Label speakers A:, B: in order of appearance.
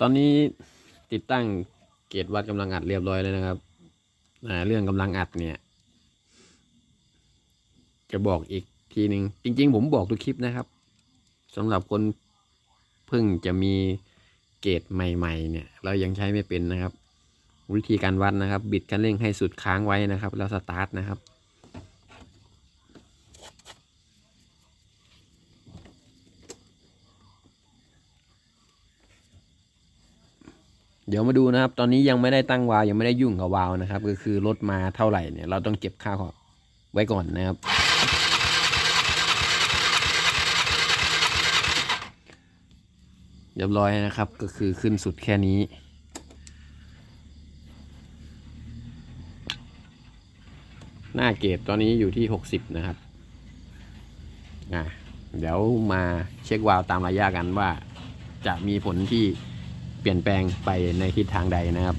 A: ตอนนี้ติดตั้งเกจวัดกำลังอัดเรียบร้อยเลยนะครับเรื่องกำลังอัดเนี่ย จะบอกอีกทีหนึ่งจริง ๆ ผมบอกทุกคลิปนะครับสำหรับคนเพิ่งจะมีเกจใหม่ ๆ เนี่ย เรายังใช้ไม่เป็นนะครับ วิธีการวัดนะครับ บิดคันเร่งให้สุดค้างไว้นะครับ แล้วสตาร์ทนะครับ เดี๋ยวมาดูนะครับ ตอนนี้ยังไม่ได้ตั้งวาวยังไม่ได้ยุ่งกับวาล์วนะครับ ก็คือรถมาเท่าไหร่เนี่ยเราต้องเก็บค่าของไว้ก่อนนะครับ เรียบร้อยนะครับก็คือขึ้นสุดแค่นี้หน้าเกตตอนนี้อยู่ที่หกสิบนะครับอะเดี๋ยวมาเช็ควาล์วตามระยะกันว่าจะมีผลที่ เปลี่ยนแปลงไปในทิศทางใดนะครับ